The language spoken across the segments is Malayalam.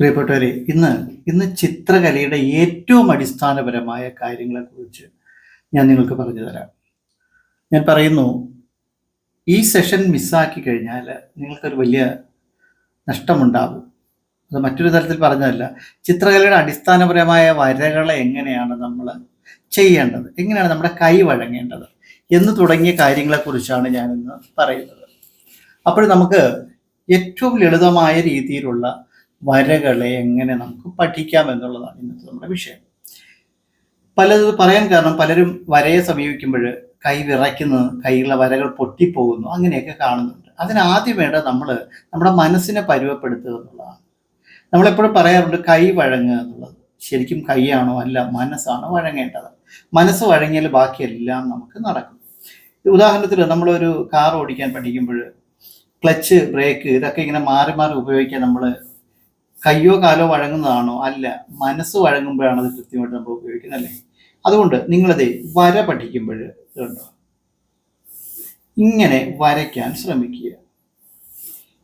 പ്രിയപ്പെട്ടവരെ ഇന്ന് ഇന്ന് ചിത്രകലയുടെ ഏറ്റവും അടിസ്ഥാനപരമായ കാര്യങ്ങളെക്കുറിച്ച് ഞാൻ നിങ്ങൾക്ക് പറഞ്ഞു തരാം. ഞാൻ പറയുന്നു ഈ സെഷൻ മിസ്സാക്കി കഴിഞ്ഞാൽ നിങ്ങൾക്കൊരു വലിയ നഷ്ടമുണ്ടാകും അത് മറ്റൊരു തരത്തിൽ പറഞ്ഞതല്ല. ചിത്രകലയുടെ അടിസ്ഥാനപരമായ വരകളെ എങ്ങനെയാണ് നമ്മൾ ചെയ്യേണ്ടത്? എങ്ങനെയാണ് നമ്മുടെ കൈ വഴങ്ങേണ്ടത്? എന്ന് തുടങ്ങിയ കാര്യങ്ങളെക്കുറിച്ചാണ് ഞാനിന്ന് പറയുന്നത്. അപ്പോൾ നമുക്ക് ഏറ്റവും ലളിതമായ രീതിയിലുള്ള വരകളെ എങ്ങനെ നമുക്ക് പഠിക്കാം എന്നുള്ളതാണ് ഇന്നത്തെ നമ്മുടെ വിഷയം. പലത് പറയാൻ കാരണം പലരും വരയെ സമീപിക്കുമ്പോൾ കൈ വിറയ്ക്കുന്നു കൈയിലുള്ള വരകൾ പൊട്ടിപ്പോകുന്നു അങ്ങനെയൊക്കെ കാണുന്നുണ്ട്. അതിനാദ്യം വേണ്ട നമ്മൾ നമ്മുടെ മനസ്സിനെ പരുവപ്പെടുത്തുക എന്നുള്ളതാണ്. നമ്മളെപ്പോഴും പറയാറുണ്ട് കൈ വഴങ്ങുക എന്നുള്ളത്. ശരിക്കും കൈയാണോ അല്ല മനസ്സാണ് വഴങ്ങേണ്ടത്? മനസ്സ് വഴങ്ങിയാൽ ബാക്കിയെല്ലാം നമുക്ക് നടക്കും. ഉദാഹരണത്തിന് നമ്മളൊരു കാർ ഓടിക്കാൻ പഠിക്കുമ്പോൾ ക്ലച്ച് ബ്രേക്ക് ഇതൊക്കെ ഇങ്ങനെ മാറി മാറി ഉപയോഗിക്കാൻ നമ്മൾ കയ്യോ കാലോ വഴങ്ങുന്നതാണോ? അല്ല മനസ്സ് വഴങ്ങുമ്പോഴാണ് അത് കൃത്യമായിട്ട് നമ്മൾ ഉപയോഗിക്കുന്നത് അല്ലേ? അതുകൊണ്ട് നിങ്ങളത് വര പഠിക്കുമ്പോൾ കണ്ടോ ഇങ്ങനെ വരയ്ക്കാൻ ശ്രമിക്കുക.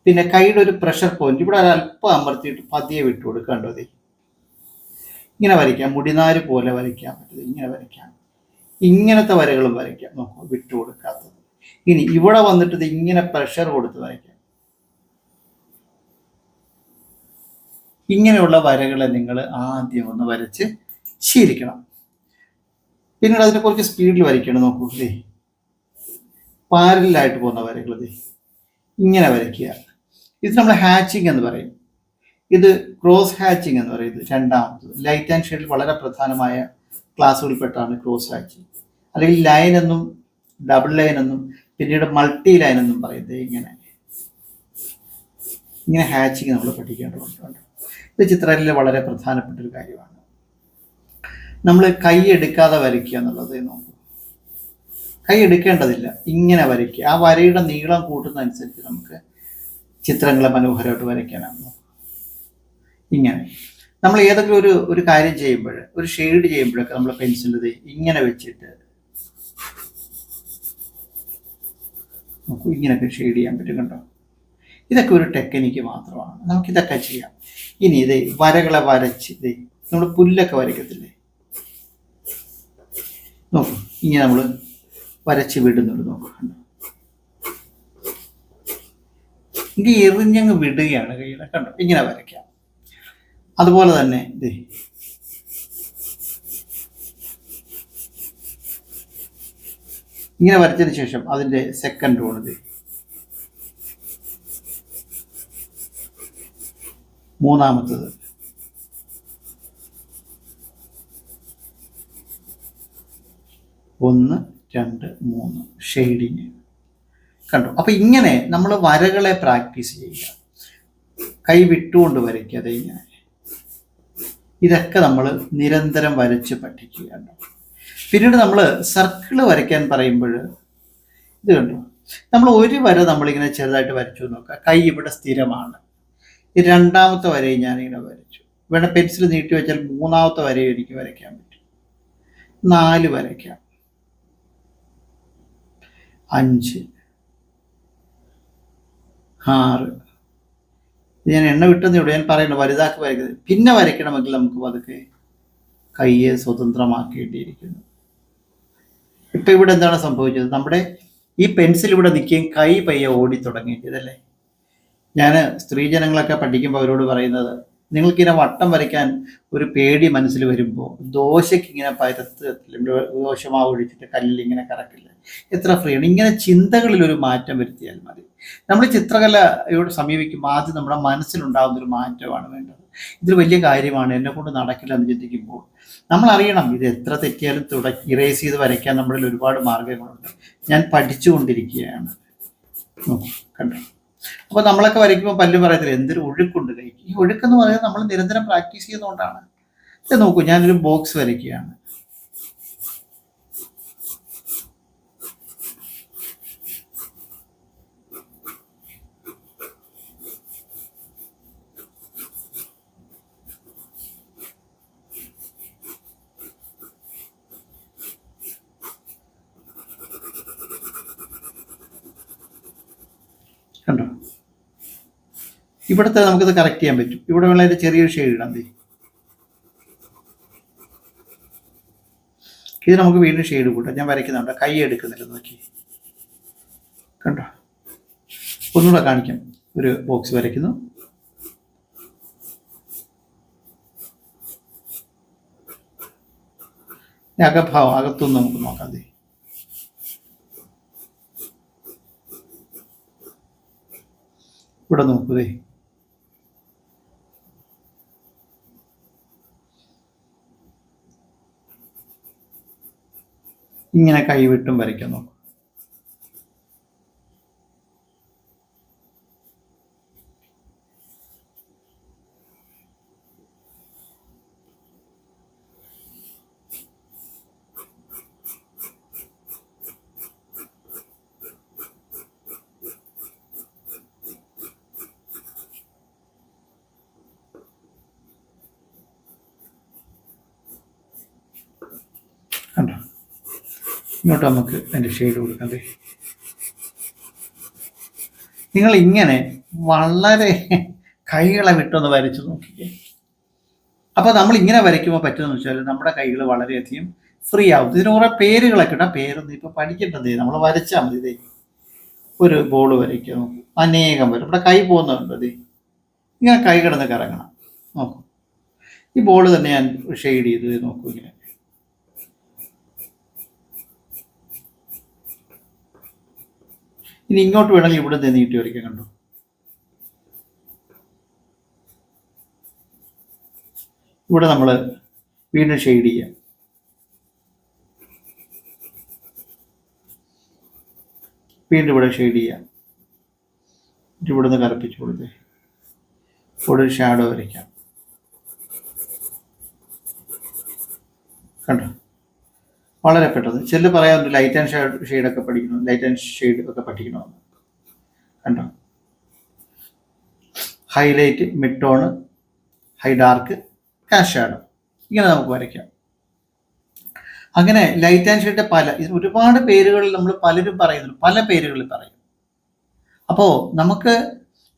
പിന്നെ കൈയുടെ ഒരു പ്രഷർ പോയിന്റ് ഇവിടെ അല്പം അമർത്തിയിട്ട് പതിയെ വിട്ടു കൊടുക്കേണ്ടത് അതെ ഇങ്ങനെ വരയ്ക്കാം മുടിനാര് പോലെ വരയ്ക്കാൻ പറ്റുന്നത് ഇങ്ങനെ വരയ്ക്കാം. ഇങ്ങനത്തെ വരകളും വരയ്ക്കാം നോക്കൂ വിട്ടു കൊടുക്കാത്തത്. ഇനി ഇവിടെ വന്നിട്ട് ഇങ്ങനെ പ്രഷർ കൊടുത്ത് വരയ്ക്കാം. ഇങ്ങനെയുള്ള വരകളെ നിങ്ങൾ ആദ്യം ഒന്ന് വരച്ച് ശീലിക്കണം. പിന്നീട് അതിനെ കുറച്ച് സ്പീഡിൽ വരയ്ക്കണം നോക്കൂ. ദേ പാരലായിട്ട് പോകുന്ന വരകൾ ഇങ്ങനെ വരയ്ക്കുക. ഇത് നമ്മൾ ഹാച്ചിങ് എന്ന് പറയും. ഇത് ക്രോസ് ഹാച്ചിങ് എന്ന് പറയുന്നത് രണ്ടാമത്തത്. ലൈറ്റ് ആൻഡ് ഷെയ്ഡിൽ വളരെ പ്രധാനമായ ക്ലാസ്സുകളിൽപ്പെട്ടാണ് ക്രോസ് ഹാച്ചിങ് അല്ലെങ്കിൽ ലൈൻ എന്നും ഡബിൾ ലൈൻ എന്നും പിന്നീട് മൾട്ടി ലൈൻ എന്നും പറയുന്നത് ഇങ്ങനെ. ഇങ്ങനെ ഹാച്ചിങ് നമ്മൾ പഠിക്കേണ്ടതുണ്ട്. ഇത് ചിത്രകലയിൽ വളരെ പ്രധാനപ്പെട്ട ഒരു കാര്യമാണ്. നമ്മൾ കൈ എടുക്കാതെ വരയ്ക്കുക എന്നുള്ളത് നോക്കൂ. കൈ എടുക്കേണ്ടതില്ല. ഇങ്ങനെ വരയ്ക്കുക. ആ വരയുടെ നീളം കൂട്ടുന്നതനുസരിച്ച് നമുക്ക് ചിത്രങ്ങളെ മനോഹരമായിട്ട് വരയ്ക്കാനാണ് ഇങ്ങനെ. നമ്മൾ ഏതെങ്കിലും ഒരു ഒരു കാര്യം ചെയ്യുമ്പോൾ ഒരു ഷെയ്ഡ് ചെയ്യുമ്പോഴൊക്കെ നമ്മൾ പെൻസിൽ ഇങ്ങനെ വെച്ചിട്ട് നോക്കൂ. ഇങ്ങനെയൊക്കെ ഷെയ്ഡ് ചെയ്യാൻ പറ്റും കണ്ടോ? ഇതൊക്കെ ഒരു ടെക്നിക്ക് മാത്രമാണ്. നമുക്കിതൊക്കെ ചെയ്യാം. ഇനി ഇതേ വരകളെ വരച്ച് ഇതേ നമ്മൾ പുല്ലൊക്കെ വരയ്ക്കത്തില്ലേ? നോക്കൂ ഇനി നമ്മൾ വരച്ച് വിടുന്നുണ്ട് നോക്കൂ ഇത് എറിഞ്ഞങ്ങ് വിടുകയാണ് കയ്യുടെ കണ്ടോ? ഇങ്ങനെ വരയ്ക്കാം. അതുപോലെ തന്നെ ഇത് ഇങ്ങനെ വരച്ചതിന് ശേഷം അതിന്റെ സെക്കൻഡ് ടോൺ മൂന്നാമത്തത്. ഒന്ന് രണ്ട് മൂന്ന്. ഷെയ്ഡിങ് കണ്ടു. അപ്പൊ ഇങ്ങനെ നമ്മൾ വരകളെ പ്രാക്ടീസ് ചെയ്യുക. കൈ വിട്ടുകൊണ്ട് വരയ്ക്കാതെ ഇങ്ങനെ ഇതൊക്കെ നമ്മൾ നിരന്തരം വരച്ച് പഠിക്കുകയാണ് പിന്നീട് നമ്മൾ സർക്കിൾ വരയ്ക്കാൻ പറയുമ്പോൾ ഇത് കണ്ടു. നമ്മൾ ഒരു വര നമ്മളിങ്ങനെ ചെറുതായിട്ട് വരച്ചു നോക്കുക. കൈ ഇവിടെ സ്ഥിരമാണ്. ഈ രണ്ടാമത്തെ വരയും ഞാനിങ്ങനെ വരച്ചു. ഇവിടെ പെൻസിൽ നീട്ടി വെച്ചാൽ മൂന്നാമത്തെ വരയും എനിക്ക് വരയ്ക്കാൻ പറ്റും. നാല് വരയ്ക്കാം. അഞ്ച്. ആറ്. ഞാൻ എണ്ണ വിട്ടെന്നേ ഉള്ളൂ. ഞാൻ പറയുന്നു വലുതാക്കി വരയ്ക്കുന്നത് പിന്നെ വരയ്ക്കണമെങ്കിൽ നമുക്ക് പതുക്കെ കയ്യെ സ്വതന്ത്രമാക്കേണ്ടിയിരിക്കുന്നു. ഇപ്പൊ ഇവിടെ എന്താണ് സംഭവിച്ചത്? നമ്മുടെ ഈ പെൻസിൽ ഇവിടെ നിൽക്കുകയും കൈ പയ്യെ ഓടി തുടങ്ങിയിട്ടതല്ലേ ഞാൻ സ്ത്രീജനങ്ങളൊക്കെ പഠിക്കുമ്പോൾ അവരോട് പറയുന്നത് നിങ്ങൾക്കിങ്ങനെ വട്ടം വരയ്ക്കാൻ ഒരു പേടി മനസ്സിൽ വരുമ്പോൾ ദോശയ്ക്ക് ഇങ്ങനെ പരത്ത് ദോശമാവ് ഒഴിച്ചിട്ട് കല്ലിൽ ഇങ്ങനെ കറക്കില്ല? എത്ര ഫ്രീ ആണ്. ഇങ്ങനെ ചിന്തകളിൽ ഒരു മാറ്റം വരുത്തിയാൽ മതി. നമ്മൾ ചിത്രകലയോട് സമീപിക്കുമ്പോൾ ആദ്യം നമ്മുടെ മനസ്സിലുണ്ടാകുന്ന ഒരു മാറ്റമാണ് വേണ്ടത്. ഇതൊരു വലിയ കാര്യമാണ്. എന്നെ കൊണ്ട് നടക്കില്ല എന്ന് ചിന്തിക്കുമ്പോൾ നമ്മൾ അറിയണം ഇത് എത്ര തെറ്റിയാലും തുടക്കി ഇറേസ് ചെയ്ത് വരയ്ക്കാൻ നമ്മളിൽ ഒരുപാട് മാർഗങ്ങളുണ്ട്. ഞാൻ പഠിച്ചുകൊണ്ടിരിക്കുകയാണ്. കണ്ടോ? അപ്പോൾ നമ്മളൊക്കെ വരയ്ക്കുമ്പോൾ പല്ല് പറയത്തില്ല എന്തൊരു ഒഴുക്കുണ്ട്. കൈക്ക് ഈ ഒഴുക്കെന്ന് പറയുന്നത് നമ്മൾ നിരന്തരം പ്രാക്ടീസ് ചെയ്യുന്നതുകൊണ്ടാണ്. നോക്കൂ ഞാനൊരു ബോക്സ് വരയ്ക്കുകയാണ് കണ്ടോ ഇവിടുത്തെ നമുക്കിത് കറക്റ്റ് ചെയ്യാൻ പറ്റും. ഇവിടെ ഉള്ള വളരെ ചെറിയൊരു ഷെയ്ഡ് ഇടാം ഇത് നമുക്ക് വീണ്ടും ഷെയ്ഡ് കൂട്ടാം ഞാൻ വരയ്ക്കുന്നുണ്ട്. കൈ എടുക്കുന്നില്ല നോക്കി. കണ്ടോ? ഒന്നുകൂടെ കാണിക്കാം. ഒരു ബോക്സ് വരയ്ക്കുന്നു. അകഭാവം അകത്തുനിന്ന് നമുക്ക് നോക്കാം ദേ. ഇവിടെ നോക്കൂ ഇങ്ങനെ കൈവിട്ടും വരയ്ക്കാൻ നോക്കും കണ്ടോ ഇങ്ങോട്ട് നമുക്ക് അതിന്റെ ഷെയ്ഡ് കൊടുക്കാം നിങ്ങൾ ഇങ്ങനെ വളരെ കൈകളെ വിട്ടൊന്ന് വരച്ചു നോക്കിക്കേ. അപ്പോൾ നമ്മൾ ഇങ്ങനെ വരയ്ക്കുമ്പോൾ പറ്റുമെന്ന് വെച്ചാൽ നമ്മുടെ കൈകൾ വളരെയധികം ഫ്രീ ആവും. ഇതിന് കുറേ പേരുകളൊക്കെ ഇടാം. പേരൊന്നും ഇപ്പോൾ പഠിക്കേണ്ടത്. നമ്മൾ വരച്ചാൽ മതി ഇതേ ഒരു ബോൾ വരയ്ക്കുക നോക്കൂ അനേകം വരും ഇവിടെ കൈ പോകുന്നുണ്ട് ഇതേ ഇങ്ങനെ കൈ കിടന്ന് കറങ്ങണം. നോക്കൂ. ഈ ബോൾ തന്നെ ഞാൻ ഷെയ്ഡ് ചെയ്ത് നോക്കൂ ഇങ്ങനെ. ഇനി ഇങ്ങോട്ട് വേണമെങ്കിൽ ഇവിടെ നിന്ന് നീട്ടി വരയ്ക്കാൻ കണ്ടു? ഇവിടെ നമ്മൾ വീണ്ടും ഷെയ്ഡ് ചെയ്യാം. വീണ്ടും ഇവിടെ ഷെയ്ഡ് ചെയ്യാം. ഇവിടെ നിന്ന് കറപ്പിച്ചു കൊടുത്തേ. ഇവിടെ ഷാഡോ വരയ്ക്കാം. കണ്ടോ? വളരെ പെട്ടെന്ന്. ചെല്ല് പറയാറുണ്ട് ലൈറ്റ് ആൻഡ് ഷെയ്ഡ് ഷെയ്ഡൊക്കെ പഠിക്കണം ലൈറ്റ് ആൻഡ് ഷെയ്ഡ് ഒക്കെ പഠിക്കണമെന്ന്. കണ്ടോ? Highlight mid tone high dark cast shadow ഇങ്ങനെ നമുക്ക് വരയ്ക്കാം. അങ്ങനെ ലൈറ്റ് ആൻഡ് ഷെയ്ഡ് പല ഒരുപാട് പേരുകളിൽ നമ്മൾ പലരും പറയുന്നുണ്ട്. പല പേരുകളിൽ പറയും. അപ്പോൾ നമുക്ക്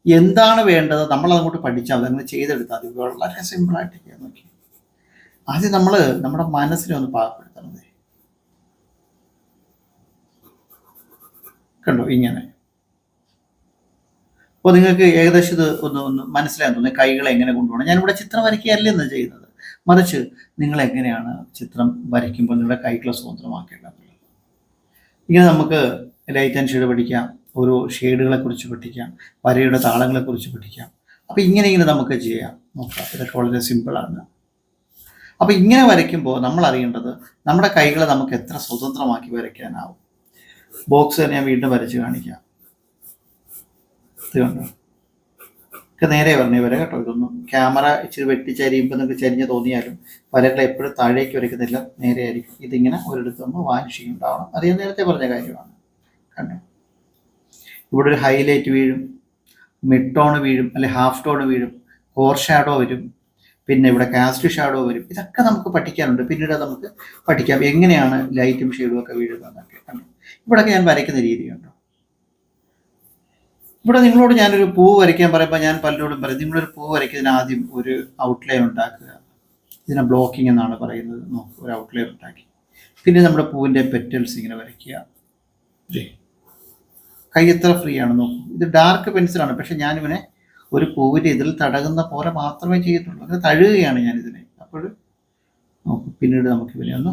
എന്താണ് വേണ്ടത്? നമ്മൾ അങ്ങോട്ട് പഠിച്ചാൽ അത് അങ്ങനെ ചെയ്തെടുത്താൽ മതി. വളരെ സിമ്പിളായിട്ട് നോക്കി ആദ്യം നമ്മൾ നമ്മുടെ മനസ്സിനെ ഒന്ന് പാകപ്പെടുത്തണത് കണ്ടോ ഇങ്ങനെ. അപ്പോൾ നിങ്ങൾക്ക് ഏകദേശം ഇത് ഒന്ന് ഒന്ന് മനസ്സിലാകാൻ തോന്നുന്നു കൈകളെ എങ്ങനെ കൊണ്ടുപോകണം. ഞാനിവിടെ ചിത്രം വരയ്ക്കുകയല്ല എന്ന് ചെയ്യുന്നത്. മറിച്ച് നിങ്ങൾ എങ്ങനെയാണ് ചിത്രം വരയ്ക്കുമ്പോൾ നിങ്ങളുടെ കൈകളെ സ്വതന്ത്രമാക്കേണ്ടത് ഇങ്ങനെ നമുക്ക് ലൈറ്റ് ആൻഡ് ഷെയ്ഡ് പഠിക്കാം ഓരോ ഷെയ്ഡുകളെ കുറിച്ച് പഠിക്കാം വരയുടെ താളങ്ങളെ കുറിച്ച് പഠിക്കാം. അപ്പോൾ ഇങ്ങനെ ഇങ്ങനെ നമുക്ക് ചെയ്യാം. നോക്കാം ഇതൊക്കെ വളരെ സിമ്പിളാണ് അപ്പോൾ ഇങ്ങനെ വരയ്ക്കുമ്പോൾ നമ്മൾ അറിയേണ്ടത് നമ്മുടെ കൈകളെ നമുക്ക് എത്ര സ്വതന്ത്രമാക്കി വരയ്ക്കാനാവും? ബോക്സ് ഞാൻ വീണ്ടും വരച്ച് കാണിക്കാം. ഇത് ഒക്കെ നേരെ പറഞ്ഞേ വരെ കേട്ടോ. ഇതൊന്നും ക്യാമറ ഇച്ചിരി വെട്ടിച്ചരിയുമ്പോൾ നിങ്ങൾക്ക് ചരിഞ്ഞ് തോന്നിയാലും വരകൾ എപ്പോഴും താഴേക്ക് വരയ്ക്കുന്നില്ല നേരെ ആയിരിക്കും. ഇതിങ്ങനെ ഒരിടത്ത് നമ്മൾ വാനിഷിങ് അത് ഞാൻ നേരത്തെ പറഞ്ഞ കാര്യമാണ്. കണ്ടോ? ഇവിടെ ഒരു ഹൈലൈറ്റ് വീഴും മിഡ് ടോൺ വീഴും അല്ലെ ഹാഫ് ടോൺ വീഴും കോർ ഷാഡോ വരും പിന്നെ ഇവിടെ കാസ്റ്റ് ഷാഡോ വരും. ഇതൊക്കെ നമുക്ക് പഠിക്കാനുണ്ട്. പിന്നീട് നമുക്ക് പഠിക്കാം. എങ്ങനെയാണ് ലൈറ്റും ഷെയ്ഡും ഒക്കെ വീഴുന്നതെന്നൊക്കെ കണ്ടോ? ഇവിടെയൊക്കെ ഞാൻ വരയ്ക്കുന്ന രീതിയുണ്ടോ? ഇവിടെ നിങ്ങളോട് ഞാനൊരു പൂ വരയ്ക്കാൻ പറയുമ്പോൾ ഞാൻ പലരോടും പറയും നിങ്ങളൊരു പൂ വരയ്ക്കുന്നതിന് ആദ്യം ഒരു ഔട്ട്ലൈൻ ഉണ്ടാക്കുക. ഇതിനെ ബ്ലോക്കിംഗ് എന്നാണ് പറയുന്നത്. നോക്കുക ഒരു ഔട്ട്ലൈൻ ഉണ്ടാക്കി. പിന്നെ നമ്മുടെ പൂവിന്റെ പെറ്റൽസ് ഇങ്ങനെ വരയ്ക്കുക. കൈ എത്ര ഫ്രീ ആണ് നോക്കൂ. ഇത് ഡാർക്ക് പെൻസിലാണ് പക്ഷെ ഞാനിവനെ ഒരു പൂവിന്റെ ഇതിൽ തടകുന്ന പോലെ മാത്രമേ ചെയ്യത്തുള്ളൂ. അങ്ങനെ തഴുകുകയാണ് ഞാനിതിനെ. അപ്പോൾ നോക്കൂ പിന്നീട് നമുക്ക് ഇവനെ ഒന്ന്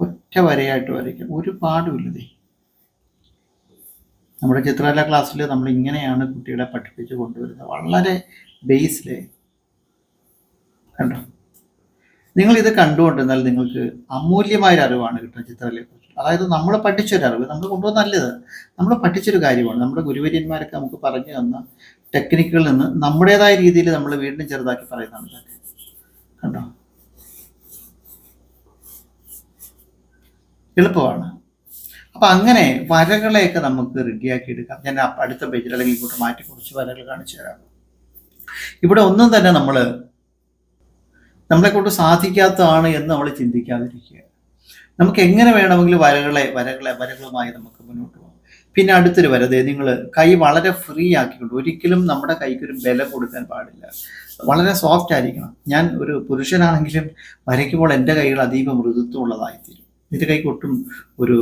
ഒറ്റ വരയായിട്ട് വരയ്ക്കാം. ഒരു പാടുമില്ലതേ നമ്മുടെ ചിത്രകല ക്ലാസ്സിൽ നമ്മൾ ഇങ്ങനെയാണ് കുട്ടികളെ പഠിപ്പിച്ച് കൊണ്ടുവരുന്നത്. വളരെ ബേസിൽ കണ്ടോ? നിങ്ങൾ ഇത് കണ്ടുകൊണ്ടിരുന്നാൽ നിങ്ങൾക്ക് അമൂല്യമായൊരു അറിവാണ് കിട്ടുന്നത് ചിത്രകലയെക്കുറിച്ച്. അതായത് നമ്മൾ പഠിച്ചൊരു അറിവ് നമ്മൾ കൊണ്ടുവന്ന നല്ലത്. നമ്മൾ പഠിച്ചൊരു കാര്യമാണ്. നമ്മുടെ ഗുരുവര്യന്മാരൊക്കെ നമുക്ക് പറഞ്ഞു തന്ന ടെക്നിക്കുകളിൽ നിന്ന് നമ്മുടേതായ രീതിയിൽ നമ്മൾ വീണ്ടും ചെറുതാക്കി പറയുന്നതാണ് കണ്ടോ? എളുപ്പമാണ്. അപ്പൊ അങ്ങനെ വരകളെയൊക്കെ നമുക്ക് റെഡിയാക്കി എടുക്കാം. ഞാൻ അടുത്ത പേജിൽ അല്ലെങ്കിൽ ഇങ്ങോട്ട് മാറ്റി കുറച്ച് വരകൾ കാണിച്ചു തരാം. ഇവിടെ ഒന്നും തന്നെ നമ്മൾ നമ്മളെ കൊണ്ട് സാധിക്കാത്തതാണ് എന്ന് നമ്മൾ ചിന്തിക്കാതിരിക്കുക. നമുക്ക് എങ്ങനെ വേണമെങ്കിലും വരകളെ വരകളെ വരകളുമായി നമുക്ക് മുന്നോട്ട് പോകാം. പിന്നെ അടുത്തൊരു വര ദേ നിങ്ങൾ കൈ വളരെ ഫ്രീ ആക്കിക്കൊണ്ട് ഒരിക്കലും നമ്മുടെ കൈക്ക് ഒരു ബലം കൊടുക്കാൻ പാടില്ല. വളരെ സോഫ്റ്റ് ആയിരിക്കണം. ഞാൻ ഒരു പുരുഷനാണെങ്കിലും വരയ്ക്കുമ്പോൾ എന്റെ കൈകൾ അതീവ മൃദുത്വമുള്ളതായിത്തീരും. എന്റെ കൈക്ക് ഒട്ടും ഒരു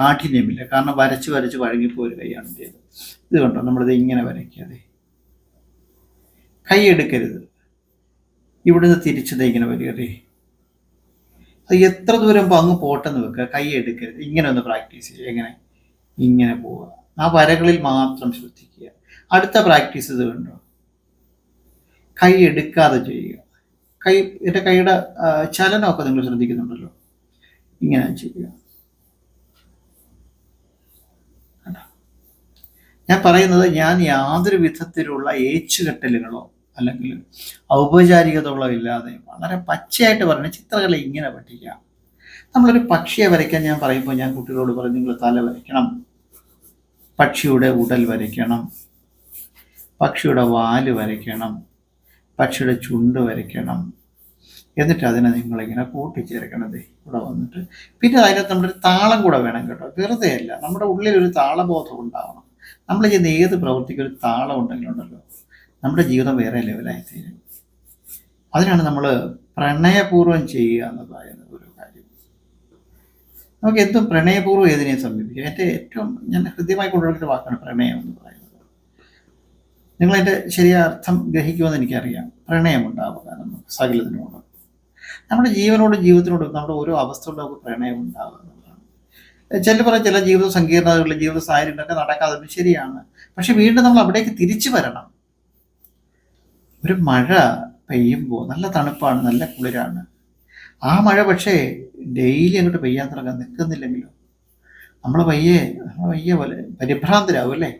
കാഠിന്യമില്ല. കാരണം വരച്ച് വരച്ച് വഴങ്ങിപ്പോയ ഒരു കൈയാണ് ഇത്. ഇത് കണ്ടോ? നമ്മളിത് ഇങ്ങനെ വരയ്ക്കാതെ. കൈ എടുക്കരുത്. ഇവിടുന്ന് തിരിച്ചത് ഇങ്ങനെ വരികയേ അത് എത്ര ദൂരം അങ്ങ് പോട്ടെന്ന് വെക്കുക. കൈ എടുക്കരുത്. ഇങ്ങനെ ഒന്ന് പ്രാക്ടീസ് ചെയ്യുക. എങ്ങനെ? ഇങ്ങനെ പോവുക. ആ വരകളിൽ മാത്രം ശ്രദ്ധിക്കുക. അടുത്ത പ്രാക്ടീസ് ഇത് കണ്ടോ? കൈ എടുക്കാതെ ചെയ്യുക. കൈ എന്റെ കൈയുടെ ചലനമൊക്കെ നിങ്ങൾ ശ്രദ്ധിക്കുന്നുണ്ടല്ലോ. ഇങ്ങനെ ചെയ്യുക. ഞാൻ പറയുന്നത് ഞാൻ യാതൊരു വിധത്തിലുള്ള ഏച്ചുകെട്ടലുകളോ അല്ലെങ്കിൽ ഔപചാരികതകളോ ഇല്ലാതെ വളരെ പച്ചയായിട്ട് പറഞ്ഞ ചിത്രകല ഇങ്ങനെ പഠിക്കാം നമ്മളൊരു പക്ഷിയെ വരയ്ക്കാൻ ഞാൻ പറയുമ്പോൾ ഞാൻ കുട്ടികളോട് പറയും നിങ്ങൾ തല വരയ്ക്കണം. പക്ഷിയുടെ ഉടൽ വരയ്ക്കണം. പക്ഷിയുടെ വാൽ വരയ്ക്കണം. പക്ഷിയുടെ ചുണ്ട് വരയ്ക്കണം. എന്നിട്ട് അതിനെ നിങ്ങളിങ്ങനെ കൂട്ടിച്ചേർക്കണത്. ഇവിടെ വന്നിട്ട് പിന്നെ അതിനകത്ത് നമ്മുടെ താളം കൂടെ വേണം കേട്ടോ. വെറുതെ അല്ല നമ്മുടെ ഉള്ളിൽ ഒരു താളബോധം ഉണ്ടാവണം. നമ്മൾ ചെയ്യുന്ന ഏത് പ്രവൃത്തിക്കും ഒരു താളം ഉണ്ടെങ്കിലുണ്ടല്ലോ നമ്മുടെ ജീവിതം വേറെ ലെവലായി അതിനാണ് നമ്മൾ പ്രണയപൂർവം ചെയ്യുക എന്ന് പറയുന്നത് ഒരു കാര്യം. നമുക്ക് എന്തും പ്രണയപൂർവം ഏതിനെയും സമീപിക്കുക എന്റെ ഏറ്റവും ഞാൻ ഹൃദ്യമായി കൊണ്ടുവരുന്ന വാക്കാണ് പ്രണയം എന്ന് പറയുന്നത്. നിങ്ങൾ എന്റെ ശരിയായ അർത്ഥം ഗ്രഹിക്കുമെന്ന് എനിക്കറിയാം. പ്രണയമുണ്ടാവുക നമുക്ക് സകലതിനോടും നമ്മുടെ ജീവനോടും ജീവിതത്തിനോടും നമ്മുടെ ഓരോ അവസ്ഥകളിലും നമുക്ക് പ്രണയം ഉണ്ടാകുന്നതാണ് ചില പറയും ചില ജീവിത സങ്കീർണതകളിൽ ജീവിത സാഹചര്യങ്ങളൊക്കെ നടക്കാതെ ശരിയാണ്. പക്ഷെ വീണ്ടും നമ്മൾ അവിടേക്ക് തിരിച്ചു വരണം. ഒരു മഴ പെയ്യുമ്പോൾ നല്ല തണുപ്പാണ് നല്ല കുളിരാണ്. ആ മഴ പക്ഷേ ഡെയിലി അങ്ങോട്ട് പെയ്യാൻ തുടങ്ങാൻ നിൽക്കുന്നില്ലെങ്കിലോ? നമ്മൾ പയ്യെ നമ്മൾ പയ്യെ പോലെ പരിഭ്രാന്തരാകും അല്ലേ?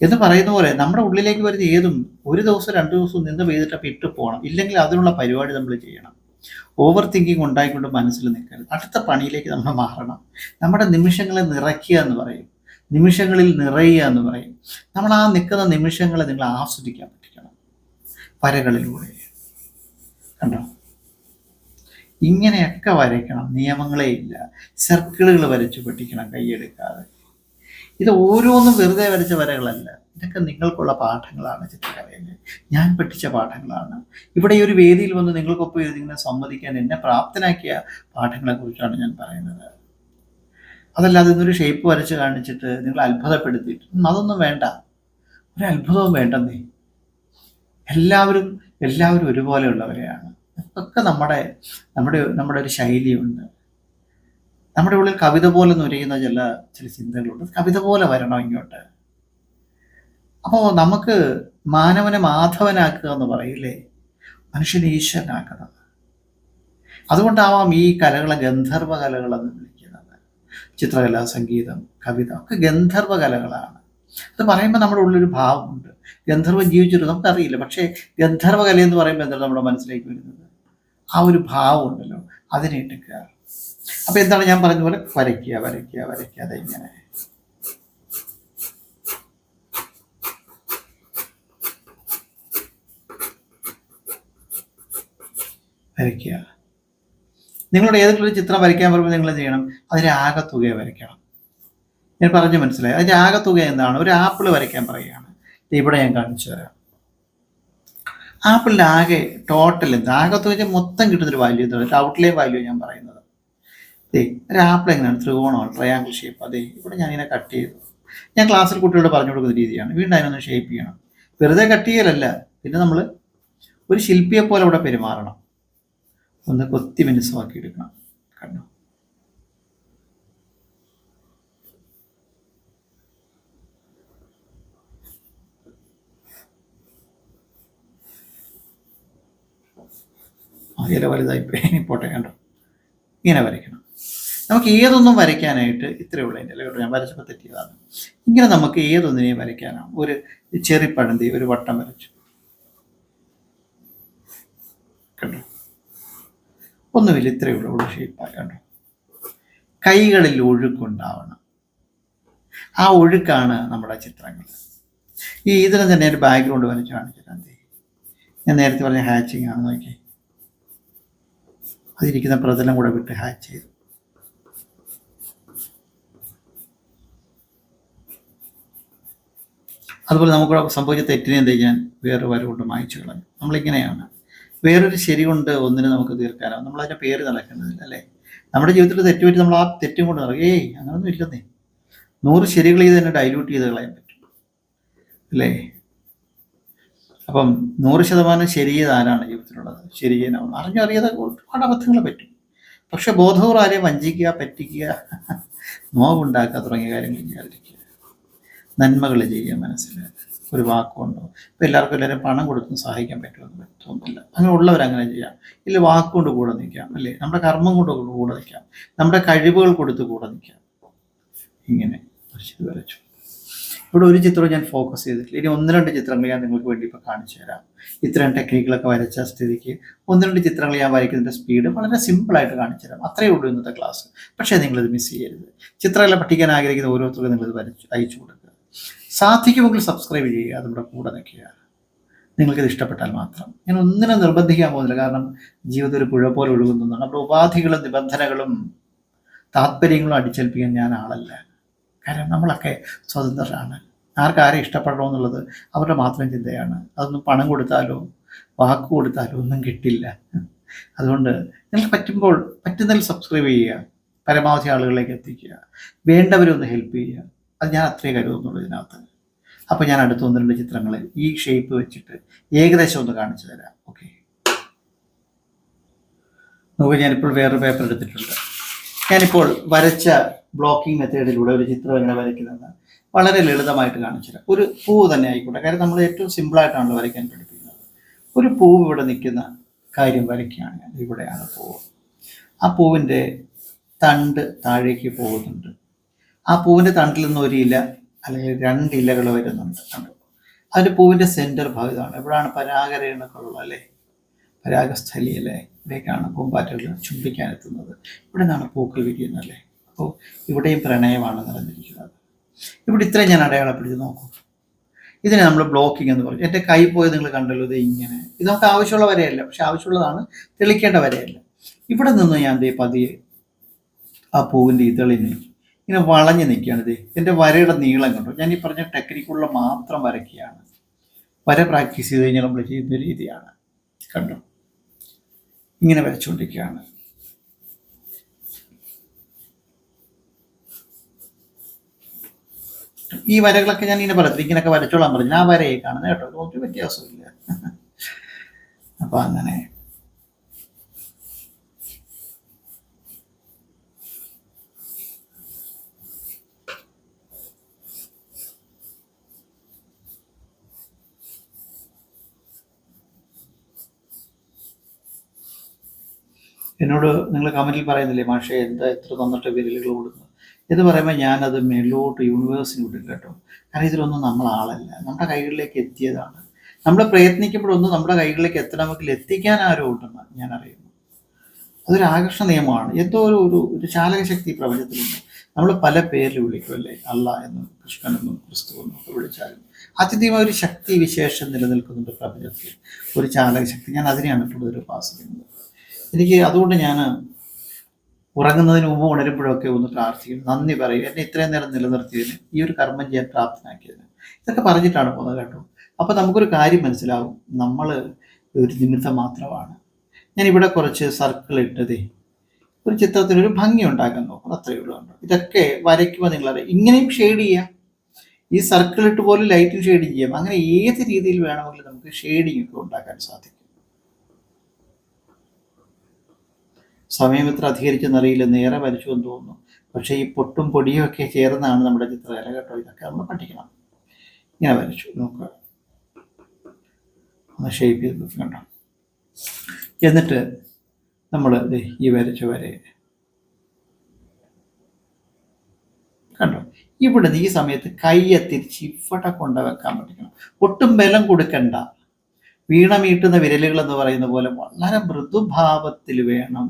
എന്ന് പറയുന്ന പോലെ നമ്മുടെ ഉള്ളിലേക്ക് വരുന്ന ഏതും ഒരു ദിവസം രണ്ട് ദിവസം നിന്ന് പെയ്തിട്ടപ്പോൾ ഇട്ട് പോകണം. ഇല്ലെങ്കിൽ അതിനുള്ള പരിപാടി നമ്മൾ ചെയ്യണം. ഓവർ തിങ്കിങ് ഉണ്ടായിക്കൊണ്ട് മനസ്സിൽ നിൽക്കരുത്. അടുത്ത പണിയിലേക്ക് നമ്മൾ മാറണം. നമ്മുടെ നിമിഷങ്ങളെ നിറയ്ക്കുക എന്ന് പറയും. നിമിഷങ്ങളിൽ നിറയുക എന്ന് പറയും. നമ്മൾ ആ നിൽക്കുന്ന നിമിഷങ്ങളെ നിങ്ങൾ ആസ്വദിക്കാൻ പറ്റിക്കണം. വരകളിലൂടെ. കണ്ടോ? ഇങ്ങനെയൊക്കെ വരയ്ക്കണം. നിയമങ്ങളേ ഇല്ല. സർക്കിളുകൾ വരച്ച് പഠിക്കണം കൈയെടുക്കാതെ. ഇത് ഓരോന്നും വെറുതെ വരച്ച വരകളല്ല. ഇതൊക്കെ നിങ്ങൾക്കുള്ള പാഠങ്ങളാണ് ചിത്രകലയിൽ. ഞാൻ പഠിച്ച പാഠങ്ങളാണ്. ഇവിടെ ഈ ഒരു വേദിയിൽ വന്ന് നിങ്ങൾക്കൊപ്പം ഇതിങ്ങനെ സമ്മതിക്കാൻ എന്നെ പ്രാപ്തനാക്കിയ പാഠങ്ങളെ കുറിച്ചാണ് ഞാൻ പറയുന്നത്. അതല്ലാതെ ഇന്നൊരു ഷേപ്പ് വരച്ച് കാണിച്ചിട്ട് നിങ്ങൾ അത്ഭുതപ്പെടുത്തിയിട്ട് അതൊന്നും വേണ്ട. ഒരു അത്ഭുതവും വേണ്ടെന്നേ. എല്ലാവരും എല്ലാവരും ഒരുപോലെ ഒരുപോലെയുള്ളവരെയാണ്. ഒക്കെ നമ്മുടെ നമ്മുടെ നമ്മുടെ ഒരു ശൈലിയുണ്ട്. നമ്മുടെ ഉള്ളിൽ കവിത പോലെ നുരയുന്ന ചില ചില ചിന്തകളുണ്ട്. കവിത പോലെ വരണം ഇങ്ങോട്ട്. അപ്പോൾ നമുക്ക് മാനവനെ മാധവനാക്കുക എന്ന് പറയില്ലേ? മനുഷ്യനെ ഈശ്വരനാക്കുന്നത് അതുകൊണ്ടാവാം ഈ കലകളെ ഗന്ധർവ കലകളെന്ന് വിളിക്കുന്നത്. ചിത്രകല സംഗീതം കവിത ഒക്കെ ഗന്ധർവ കലകളാണ് അത് പറയുമ്പോൾ നമ്മുടെ ഉള്ളിലൊരു ഭാവമുണ്ട്. ഗന്ധർവൻ ജീവിച്ചിട്ട് നമുക്കറിയില്ല. പക്ഷേ ഗന്ധർവ എന്ന് പറയുമ്പോൾ എന്താണ് നമ്മുടെ മനസ്സിലേക്ക് വരുന്നത്? ആ ഒരു ഭാവം ഉണ്ടല്ലോ അതിനെ എടുക്കുക അപ്പൊ എന്താണ് ഞാൻ പറഞ്ഞ പോലെ? വരയ്ക്കുക വരയ്ക്കുക വരയ്ക്കുക. അതെ വരയ്ക്കുക. നിങ്ങളുടെ ഏതെങ്കിലും ചിത്രം വരയ്ക്കാൻ പറയുമ്പോൾ നിങ്ങൾ ചെയ്യണം? അതിന്റെ ആകത്തുക വരയ്ക്കണം. ഞാൻ പറഞ്ഞു മനസ്സിലായി? അതിന്റെ ആകത്തുക എന്താണ്? ഒരു ആപ്പിൾ വരയ്ക്കാൻ പറയുകയാണ്. ഇവിടെ ഞാൻ കാണിച്ചു തരാം. ആപ്പിളിന്റെ ആകെ ടോട്ടൽ എന്താ? ആകത്തുക മൊത്തം കിട്ടുന്നൊരു വാല്യൂ എന്താണ് ഔട്ട്ലൈൻ വാല്യൂ ഞാൻ പറയുന്നത്. ദേ ഒരു ആപ്പിൾ എങ്ങനെയാണ്? ത്രികോണമാണ് ട്രയാങ്കിൾ ഷേപ്പ് അതെ ഇവിടെ ഞാൻ ഇതിനെ കട്ട് ചെയ്തു. ഞാൻ ക്ലാസ്സിൽ കുട്ടികളോട് പറഞ്ഞു കൊടുക്കുന്ന രീതിയാണ്. വീണ്ടും അതിനൊന്ന് ഷേപ്പ് ചെയ്യണം. വെറുതെ കട്ട് ചെയ്യലല്ല. പിന്നെ നമ്മൾ ഒരു ശില്പിയെ പോലെ ഇവിടെ പെരുമാറണം. ഒന്ന് കൊത്തി മിനുസമാക്കി എടുക്കണം. കണ്ടോ? ഇല വലുതായി പോട്ടെ കണ്ടോ? ഇങ്ങനെ വരയ്ക്കണം. നമുക്ക് ഏതൊന്നും വരയ്ക്കാനായിട്ട് ഇത്രയേ ഉള്ളൂ എന്റെ കേട്ടോ ഞാൻ വരച്ചപ്പോൾ തെറ്റിയതാണ്. ഇങ്ങനെ നമുക്ക് ഏതൊന്നിനെയും വരയ്ക്കാനാണ് ഒരു ചെറിപ്പഴന്തി ഒരു വട്ടം വരച്ചു. ഒന്നുമില്ല ഇത്രയേ ഉള്ളൂ. ഉള്ളു ഷേപ്പായി കണ്ടോ? കൈകളിൽ ഒഴുക്കുണ്ടാവണം. ആ ഒഴുക്കാണ് നമ്മുടെ ചിത്രങ്ങൾ. ഈ ഇതിന് തന്നെ ഒരു ബാക്ക്ഗ്രൗണ്ട് വരച്ച് കാണിച്ചിട്ടാ മതി ഞാൻ നേരത്തെ പറഞ്ഞ ഹാച്ചിങ് ആണ് നോക്കി അതിരിക്കുന്ന പ്രതലം കൂടെ വിട്ട് ഹാച്ച് ചെയ്തു. അതുപോലെ നമുക്ക് സംഭവിച്ച തെറ്റിനെ എന്ത് ചെയ്യാൻ വേറെ വരവുകൊണ്ട് കൊണ്ട് മായച്ചു കളഞ്ഞു. നമ്മളിങ്ങനെയാണ്. വേറൊരു ശരി കൊണ്ട് ഒന്നിനെ നമുക്ക് തീർക്കാനാവും നമ്മൾ അതിന്റെ പേര് നടക്കേണ്ടതില്ല അല്ലേ? നമ്മുടെ ജീവിതത്തിൽ തെറ്റ് പറ്റി നമ്മൾ ആ തെറ്റും കൊണ്ട് നടക്കും. ഏയ് അങ്ങനൊന്നും ഇല്ലെന്നേ. നൂറ് ശരികൾ ചെയ്ത് തന്നെ ഡൈല്യൂട്ട് ചെയ്ത് കളയാൻ പറ്റും അല്ലേ? അപ്പം നൂറ് ശതമാനം ശരിയത് ആരാണ് ജീവിതത്തിലുള്ളത്? ശരിയനാവും അറിഞ്ഞറിയാതെ ഒരുപാട് അബദ്ധങ്ങൾ പറ്റും. പക്ഷെ ബോധപൂർവം ആരെയും വഞ്ചിക്കുക പറ്റിക്കുക നോവുണ്ടാക്കുക തുടങ്ങിയ കാര്യങ്ങൾ ചെയ്യാതിരിക്കുക നന്മകൾ ചെയ്യുക മനസ്സിൽ ഒരു വാക്കുകൊണ്ടോ. ഇപ്പം എല്ലാവർക്കും എല്ലാവരും പണം കൊടുത്തും സഹായിക്കാൻ പറ്റുമെന്ന് തോന്നുന്നില്ല. അങ്ങനെ ചെയ്യാം. ഇല്ല വാക്കുകൊണ്ട് കൂടെ നിൽക്കാം അല്ലേ? നമ്മുടെ കർമ്മം കൊണ്ട് കൂടെ നിൽക്കാം. നമ്മുടെ കഴിവുകൾ കൊടുത്ത് കൂടെ നിൽക്കാം. ഇങ്ങനെ വരച്ചു. ഇവിടെ ഒരു ചിത്രം ഞാൻ ഫോക്കസ് ചെയ്തിട്ടില്ല. ഇനി ഒന്ന് രണ്ട് ചിത്രങ്ങൾ ഞാൻ നിങ്ങൾക്ക് വേണ്ടി ഇപ്പോൾ കാണിച്ചു തരാം. ഇത്തരം ടെക്നിക്കുകളൊക്കെ വരച്ച സ്ഥിതിക്ക് ഒന്ന് രണ്ട് ചിത്രങ്ങൾ ഞാൻ വരയ്ക്കുന്നതിന്റെ സ്പീഡ് വളരെ സിമ്പിളായിട്ട് കാണിച്ചു തരാം. അത്രയേ ഉള്ളൂ ഇന്നത്തെ ക്ലാസ് പക്ഷേ നിങ്ങളിത് മിസ് ചെയ്യരുത്. ചിത്രങ്ങളെ പഠിക്കാൻ ആഗ്രഹിക്കുന്ന ഓരോരുത്തർക്കും നിങ്ങളിത് വരച്ച് അയച്ചു കൊടുക്കുക. സാധിക്കുമെങ്കിൽ സബ്സ്ക്രൈബ് ചെയ്യുക നമ്മുടെ കൂടെ നിൽക്കുക. നിങ്ങൾക്കിത് ഇഷ്ടപ്പെട്ടാൽ മാത്രം. ഞാൻ ഒന്നിനും നിർബന്ധിക്കാൻ പോകുന്നില്ല. കാരണം ജീവിതം ഒരു പുഴ പോലെ ഒഴുകുന്നതാണ് നമ്മുടെ ഉപാധികളും നിബന്ധനകളും താല്പര്യങ്ങളും അടിച്ചേൽപ്പിക്കാൻ ഞാൻ ആളല്ല. കാരണം നമ്മളൊക്കെ സ്വതന്ത്രരാണ്. ആർക്കാരെ ഇഷ്ടപ്പെടണമെന്നുള്ളത് അവരുടെ മാത്രം ചിന്തയാണ്. അതൊന്നും പണം കൊടുത്താലോ വാക്ക് കൊടുത്താലോ ഒന്നും കിട്ടില്ല. അതുകൊണ്ട് നിങ്ങൾക്ക് പറ്റുമ്പോൾ പറ്റുന്നതിൽ സബ്സ്ക്രൈബ് ചെയ്യുക. പരമാവധി ആളുകളിലേക്ക് എത്തിക്കുക. വേണ്ടവരെ ഒന്ന് ഹെൽപ്പ് ചെയ്യുക. അത് ഞാൻ അത്രേ കരുതുന്നുള്ളൂ ഇതിനകത്ത്. അപ്പോൾ ഞാൻ അടുത്ത ഒന്ന് രണ്ട് ചിത്രങ്ങൾ ഈ ഷേപ്പ് വെച്ചിട്ട് ഏകദേശം ഒന്ന് കാണിച്ചു തരാം. ഓക്കെ നോക്കി ഞാനിപ്പോൾ വേറൊരു പേപ്പർ എടുത്തിട്ടുണ്ട്. ഞാനിപ്പോൾ വരച്ച ബ്ലോക്കിംഗ് മെത്തേഡിലൂടെ ഒരു ചിത്രം എങ്ങനെ വരയ്ക്കുന്നതെന്ന് വളരെ ലളിതമായിട്ട് കാണിച്ചു തരാം. ഒരു പൂവ് തന്നെ ആയിക്കോട്ടെ. കാര്യം നമ്മൾ ഏറ്റവും സിമ്പിളായിട്ടാണല്ലോ വരയ്ക്കാൻ പഠിപ്പിക്കുന്നത്. ഒരു പൂവ് ഇവിടെ നിൽക്കുന്ന കാര്യം വരയ്ക്കുകയാണ്. ഇവിടെയാണ് പൂവ് ആ പൂവിന്റെ തണ്ട് താഴേക്ക് പോകുന്നുണ്ട്. ആ പൂവിന്റെ തണ്ടിൽ നിന്ന് ഒരു ഇല അല്ലെങ്കിൽ രണ്ട് ഇലകൾ വരുന്നുണ്ട്. അതിന്റെ പൂവിന്റെ സെന്റർ ഭാഗമാണ് എവിടെയാണ് പരാഗരേണുക്കളുള്ളത് അല്ലേ? പരാഗസ്ഥലി അല്ലേ? ഇവിടേക്കാണ് പൂമ്പാറ്റകൾ ചുംബിക്കാനെത്തുന്നത് ഇവിടെ നിന്നാണ് പൂക്കൾ വിരിയുന്നത് അല്ലേ? അപ്പോൾ ഇവിടെയും പ്രണയമാണ് നിറഞ്ഞിരിക്കുന്നത്. ഇവിടെ ഇത്രയും ഞാൻ അടയാളപ്പെടുത്തി നോക്കൂ. ഇതിനെ നമ്മൾ ബ്ലോക്കിംഗ് എന്ന് പറയും. എന്റെ കൈ പോയത് നിങ്ങൾ കണ്ടല്ലോ ഇത് ഇങ്ങനെ. ഇത് നമുക്ക് ആവശ്യമുള്ള വരെയല്ല. പക്ഷെ ആവശ്യമുള്ളതാണ് തെളിക്കേണ്ട വരെയല്ല. ഇവിടെ നിന്ന് ഞാൻ ദേ പതിയെ ആ പൂവിന്റെ ഇതളിനെ ഇങ്ങനെ വളഞ്ഞു നിൽക്കുകയാണ്. ഇത് എന്റെ വരയുടെ നീളം കണ്ടു? ഞാൻ ഈ പറഞ്ഞ ടെക്നിക്കുള്ള മാത്രം വരയ്ക്കുകയാണ്. വര പ്രാക്ടീസ് ചെയ്ത് കഴിഞ്ഞാൽ നമ്മൾ ചെയ്യുന്ന രീതിയാണ്. കണ്ടു? ഇങ്ങനെ വരച്ചുകൊണ്ടിരിക്കുകയാണ്. ഈ വരകളൊക്കെ ഞാൻ ഇങ്ങനെ പറയത്തില്ല ഇങ്ങനെയൊക്കെ വരച്ചോളാൻ പറഞ്ഞു ആ വരയെ കാണുന്നത് കേട്ടോ. ഒരു വ്യത്യാസമില്ല അപ്പം അങ്ങനെ. എന്നോട് നിങ്ങൾ കമന്റിൽ പറയുന്നില്ലേ മാഷെ എന്താ എത്ര തന്നിട്ട് വിരലുകൾ ഓടുന്നു എന്ന് പറയുമ്പോൾ ഞാനത് മേലോട്ട് യൂണിവേഴ്സിന് വിടും കേട്ടോ. കാരണം ഇതിലൊന്നും നമ്മൾ ആളല്ല. നമ്മുടെ കൈകളിലേക്ക് എത്തിയതാണ്. നമ്മൾ പ്രയത്നിക്കുമ്പോഴൊന്നും നമ്മുടെ കൈകളിലേക്ക് എത്തണമെങ്കിൽ എത്തിക്കാൻ ആരോ ഉണ്ടെന്ന് ഞാൻ അറിയുന്നു. അതൊരു ആകർഷണ നിയമമാണ്. എന്തോ ഒരു ഒരു ഒരു ചാലകശക്തി പ്രപഞ്ചത്തിലുണ്ട്. നമ്മൾ പല പേരിൽ വിളിക്കുമല്ലേ അല്ല? എന്നും കൃഷ്ണൻ എന്നും ക്രിസ്തു എന്നും ഒക്കെ വിളിച്ചാലും. ആത്യന്തികമായ ഒരു ശക്തി വിശേഷം നിലനിൽക്കുന്നുണ്ട് പ്രപഞ്ചത്തിൽ. ഒരു ചാലകശക്തി. ഞാൻ അതിനെയാണ് കൂടുതൽ ഉപാസിക്കുന്നത്. എനിക്ക് അതുകൊണ്ട് ഞാൻ ഉറങ്ങുന്നതിന് മുമ്പ് ഉണരുമ്പോഴൊക്കെ ഒന്ന് പ്രാർത്ഥിക്കും നന്ദി പറയും എന്നെ ഇത്രയും നേരം നിലനിർത്തിയതിന് ഈ ഒരു കർമ്മം ചെയ്യാൻ പ്രാപ്തനാക്കിയതിന്. ഇതൊക്കെ പറഞ്ഞിട്ടാണ് പോകുന്നത് കേട്ടോ. അപ്പോൾ നമുക്കൊരു കാര്യം മനസ്സിലാവും. നമ്മൾ ഒരു നിമിത്തം മാത്രമാണ്. ഞാൻ ഇവിടെ കുറച്ച് സർക്കിൾ ഇട്ടതേ ഒരു ചിത്രത്തിന് ഒരു ഭംഗി ഉണ്ടാക്കാൻ നോക്കണം. അത്രയേ ഉള്ളൂ ഇതൊക്കെ വരയ്ക്കുമ്പോൾ നിങ്ങളറിയാം. ഇങ്ങനെയും ഷെയ്ഡ് ചെയ്യാം. ഈ സർക്കിൾ ഇട്ട് പോലെ ലൈറ്റും ഷെയ്ഡിങ് ചെയ്യാം. അങ്ങനെ ഏത് രീതിയിൽ വേണമെങ്കിലും നമുക്ക് ഷെയ്ഡിങ് ഒക്കെ ഉണ്ടാക്കാൻ സാധിക്കും. സമയം എത്ര അധികരിച്ചെന്നറിയില്ല. നേരെ വരച്ചു എന്ന് തോന്നുന്നു. പക്ഷേ ഈ പൊട്ടും പൊടിയും ഒക്കെ ചേർന്നാണ് നമ്മുടെ ചിത്രകല കേട്ടോ. ഇതൊക്കെ നമ്മൾ പഠിക്കണം. ഇങ്ങനെ വരച്ചു നോക്കുക. ഒന്ന് ഷേപ്പ് ചെയ്ത് കണ്ടോ. എന്നിട്ട് നമ്മൾ ഈ വരച്ച വരെ കണ്ടോ. ഇവിടെ ഈ സമയത്ത് കയ്യെ തിരിച്ച് ഇവിടെ കൊണ്ട് വെക്കാൻ പഠിക്കണം. ഒട്ടും ബലം കൊടുക്കണ്ട. വീണമീട്ടുന്ന വിരലുകൾ എന്ന് പറയുന്ന പോലെ വളരെ മൃദുഭാവത്തിൽ വേണം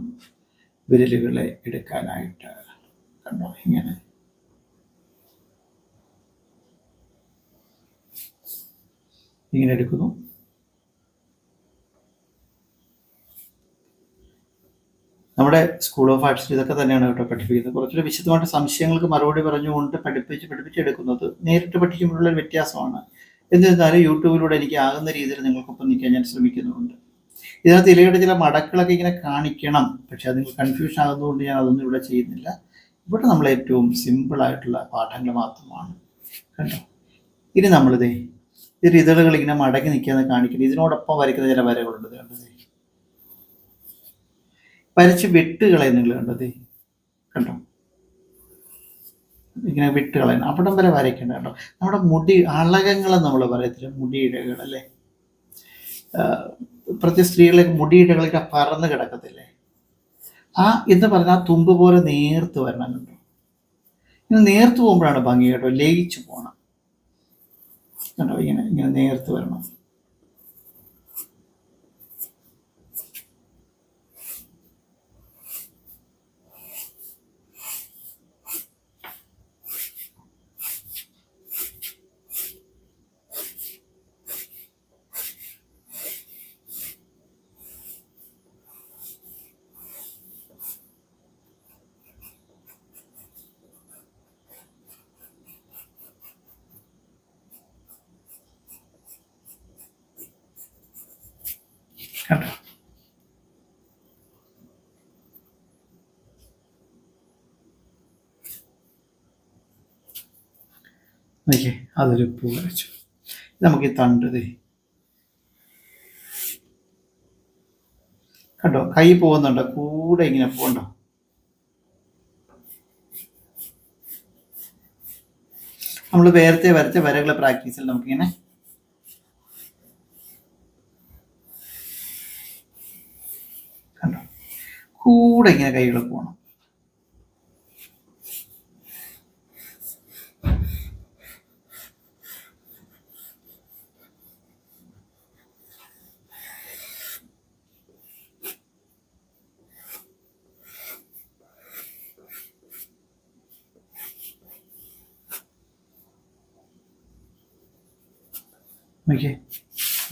വിരലുകളെ എടുക്കാനായിട്ട് കണ്ടോ ഇങ്ങനെ ഇങ്ങനെ എടുക്കുന്നു. നമ്മുടെ സ്കൂൾ ഓഫ് ആർട്സിൽ ഇതൊക്കെ തന്നെയാണ് കേട്ടോ പഠിപ്പിക്കുന്നത്. കുറച്ചുകൂടി വിശദമായിട്ട് സംശയങ്ങൾക്ക് മറുപടി പറഞ്ഞുകൊണ്ട് പഠിപ്പിച്ച് പഠിപ്പിച്ച് എടുക്കുന്നത് നേരിട്ട് പഠിക്കുമ്പോഴുള്ള വ്യത്യാസമാണ്. എന്നിരുന്നാലും യൂട്യൂബിലൂടെ എനിക്ക് ആകുന്ന രീതിയിൽ നിങ്ങൾക്കൊപ്പം നിൽക്കാൻ ഞാൻ ശ്രമിക്കുന്നുമുണ്ട്. ഇതിനകത്ത് ഇലയുടെ ചില മടക്കുകളൊക്കെ ഇങ്ങനെ കാണിക്കണം. പക്ഷെ അത് കൺഫ്യൂഷൻ ആകുന്നതുകൊണ്ട് ഞാൻ അതൊന്നും ഇവിടെ ചെയ്യുന്നില്ല. ഇവിടെ നമ്മൾ ഏറ്റവും സിമ്പിൾ ആയിട്ടുള്ള പാഠങ്ങൾ മാത്രമാണ്. കണ്ടോ? ഇനി നമ്മളിതേ ഈ ഇതളുകൾ ഇങ്ങനെ മടങ്ങി നിൽക്കാന്ന് കാണിക്കുന്നത് ഇതിനോടൊപ്പം വരയ്ക്കുന്ന ചില വരകളുണ്ട് കണ്ടത് വരച്ച് വെട്ടുകളെ നിങ്ങൾ കണ്ടത്? കണ്ടോ? ഇങ്ങനെ വിട്ടുകളയണം അവിടം വരെ വരയ്ക്കേണ്ട കേട്ടോ നമ്മുടെ മുടി അളകങ്ങൾ നമ്മൾ പറയത്തില്ല? മുടിയിഴകൾ അല്ലേ പ്രത്യേക സ്ത്രീകളെ മുടിയിഴകളൊക്കെ പറന്ന് കിടക്കത്തില്ലേ? ആ എന്ന് പറഞ്ഞാൽ ആ തുമ്പ് പോലെ നേർത്ത് വരണം കണ്ടോ ഇങ്ങനെ നേർത്ത് പോകുമ്പോഴാണ് ഭംഗി കേട്ടോ. ലയിച്ചു പോകണം കേട്ടോ ഇങ്ങനെ ഇങ്ങനെ നേർത്ത് വരണം. കണ്ടോ നോക്കിയേ അതൊരു പൂ വരച്ചു. നമുക്ക് ഈ തണ്ട് ദേ. കണ്ടോ കൈ പോകുന്നുണ്ടോ കൂടെ ഇങ്ങനെ പോകണ്ടോ? നമ്മൾ നേരത്തെ വരച്ച വരകളെ പ്രാക്ടീസിൽ നമുക്കിങ്ങനെ കണ്ടോ കൂടെ ഇങ്ങനെ കൈകൾ പോകണം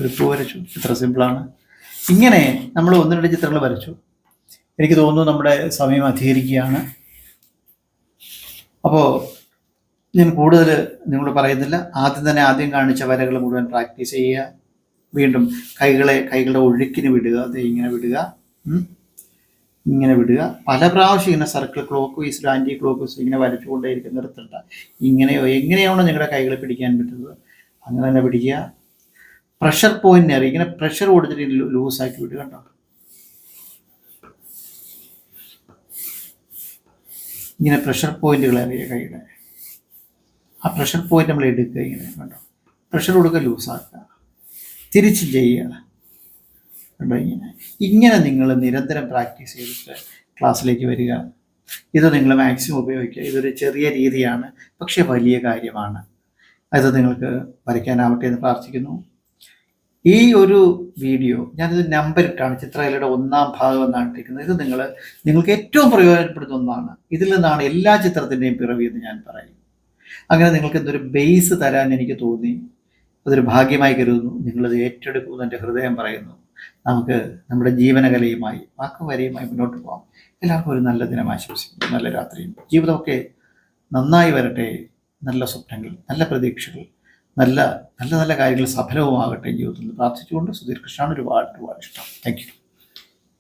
ഒരു പൂ വരച്ചു ചിത്ര സിമ്പിളാണ് ഇങ്ങനെ നമ്മൾ ഒന്ന് രണ്ട് ചിത്രങ്ങൾ വരച്ചു. എനിക്ക് തോന്നുന്നു നമ്മുടെ സമയം അധികരിക്കുകയാണ്. അപ്പോൾ ഞാൻ കൂടുതൽ നിങ്ങൾ പറയുന്നില്ല. ആദ്യം തന്നെ ആദ്യം കാണിച്ച വരകൾ മുഴുവൻ പ്രാക്ടീസ് ചെയ്യുക. വീണ്ടും കൈകളെ കൈകളുടെ ഒഴുക്കിന് വിടുക. അത് ഇങ്ങനെ വിടുക. ഇങ്ങനെ വിടുക. പല പ്രാവശ്യം ഇങ്ങനെ സർക്കിൾ ക്ലോക്ക് വൈസിൽ ആന്റി ക്ലോക്ക് വൈസിൽ ഇങ്ങനെ വരച്ചുകൊണ്ടേയിരിക്കും നിർത്തണ്ട. ഇങ്ങനെയോ എങ്ങനെയാണോ നിങ്ങളുടെ കൈകളെ പിടിക്കാൻ പറ്റുന്നത്. അങ്ങനെ തന്നെ പിടിക്കുക. പ്രഷർ പോയിന്റ് ഇങ്ങനെ പ്രഷർ കൊടുത്തിട്ട് ലൂസാക്കി വിടുക കേട്ടോ. ഇങ്ങനെ പ്രഷർ പോയിന്റുകൾ അറിയുക കൈയുടെ. ആ പ്രഷർ പോയിന്റ് നമ്മൾ എടുക്കുക ഇങ്ങനെ കണ്ടോ? പ്രഷർ കൊടുക്കുക ലൂസാക്കുക തിരിച്ച് ചെയ്യുക. കണ്ടോ ഇങ്ങനെ? ഇങ്ങനെ നിങ്ങൾ നിരന്തരം പ്രാക്ടീസ് ചെയ്തിട്ട് ക്ലാസ്സിലേക്ക് വരിക. ഇത് നിങ്ങൾ മാക്സിമം ഉപയോഗിക്കുക. ഇതൊരു ചെറിയ രീതിയാണ് പക്ഷേ വലിയ കാര്യമാണ്. അത് നിങ്ങൾക്ക് വരയ്ക്കാനാവട്ടെ എന്ന് പ്രാർത്ഥിക്കുന്നു. ഈ ഒരു വീഡിയോ ഞാനിത് നമ്പർ ഇട്ടാണ് ചിത്രകലയുടെ ഒന്നാം ഭാഗം എന്നാണ് ഇട്ടിരിക്കുന്നത്. ഇത് നിങ്ങൾ നിങ്ങൾക്ക് ഏറ്റവും പ്രയോജനപ്പെടുന്ന ഒന്നാണ്. ഇതിൽ നിന്നാണ് എല്ലാ ചിത്രത്തിന്റെയും പിറവി എന്ന് ഞാൻ പറയും. അങ്ങനെ നിങ്ങൾക്ക് എന്തൊരു ബേസ് തരാൻ എനിക്ക് തോന്നി. അതൊരു ഭാഗ്യമായി കരുതുന്നു. നിങ്ങളത് ഏറ്റെടുക്കുമെന്ന് എന്റെ ഹൃദയം പറയുന്നു. നമുക്ക് നമ്മുടെ ജീവനകലയുമായി വാക്കും വരെയുമായി മുന്നോട്ട് പോകാം എല്ലാവർക്കും ഒരു നല്ല ദിനം ആശംസിക്കുന്നു. നല്ല രാത്രിയും. ജീവിതമൊക്കെ നന്നായി വരട്ടെ. നല്ല സ്വപ്നങ്ങൾ നല്ല പ്രതീക്ഷകൾ. നല്ല നല്ല നല്ല കാര്യങ്ങൾ സഫലവുമാകട്ടെ ജീവിതത്തിൽ. പ്രാർത്ഥിച്ചുകൊണ്ട് സുധീർ കൃഷ്ണാണ് ഒരുപാട് ഒരുപാട് ഇഷ്ടം. Thank you